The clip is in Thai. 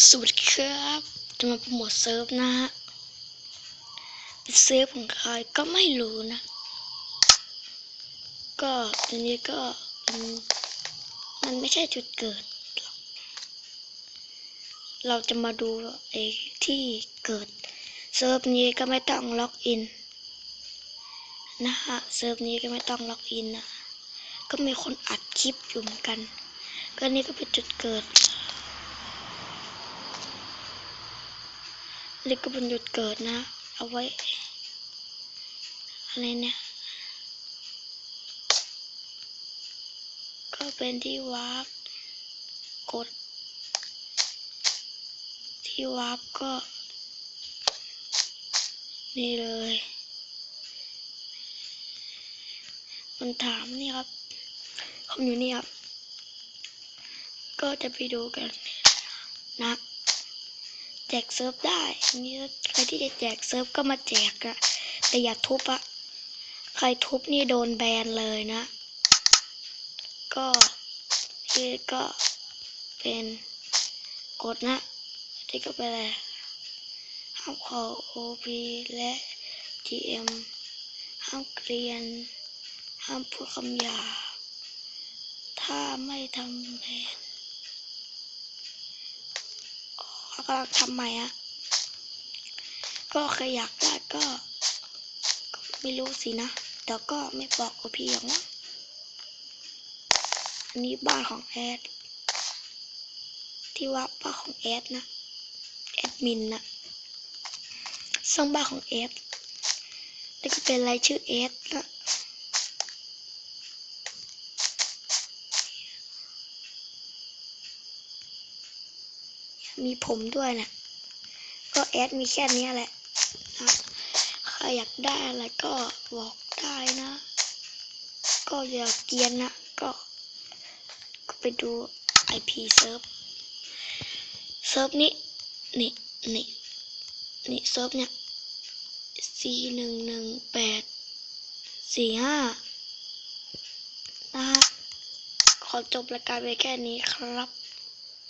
สวัสดีครับ จะมาโปรโมทเซิร์ฟนะฮะเป็นเซิร์ฟของใครก็ไม่รู้นะ ก็อันนี้ก็มันไม่ใช่จุดเกิด เราจะมาดูไอ้ที่เกิด เซิร์ฟนี้ก็ไม่ต้องล็อกอินนะฮะเซิร์ฟนี้ก็ไม่ต้องล็อกอินนะ ก็มีคนอัดคลิปอยู่เหมือนกัน ก็นี่ก็เป็นจุดเกิด นี่ก็เป็นจุดเกิดนะ เอาไว้ อะไรเนี่ย ก็เป็นที่วาร์ปกด ที่วาร์ปก็ นี่เลย มันถามนี่ครับ ผมอยู่นี่ครับ ก็จะไปดูกันนะ จกเซิร์ฟได้นี่ใครที่จะแจกเซิร์ฟก็มาแจกอะแต่อย่าทุบอะใครทุบนี่โดนแบนเลยนะ ก็ที่ก็เป็นกฎนะ ที่ก็เป็นอะไรห้ามขอ OP และ GM ห้ามเรียน ห้ามพูดคำหยาบถ้าไม่ทำแบน เขา กำลังทำใหม่อะก็ใครอยากได้ก็ไม่รู้สินะแต่ก็ไม่บอกกับพี่หรอกนะอันนี้บ้านของแอด ที่ว่าบ้านของแอดนะแอดมินนะซึ่งบ้านของแอดแล้วก็เป็นรายชื่อแอดนะ มีผมด้วยนะ ก็แอดมีแค่เนี้ยแหละนะใครอยากได้อะไรก็บอกได้นะ ก็อย่าเกียนนะ ก็ ก็ไปดู IP เซิร์ฟเซิร์ฟนี้ นี่ นี่ นี่เซิร์ฟเนี่ย C หนึ่งหนึ่งแปดสี่ห้านะฮะขอจบรายการไปแค่นี้ครับ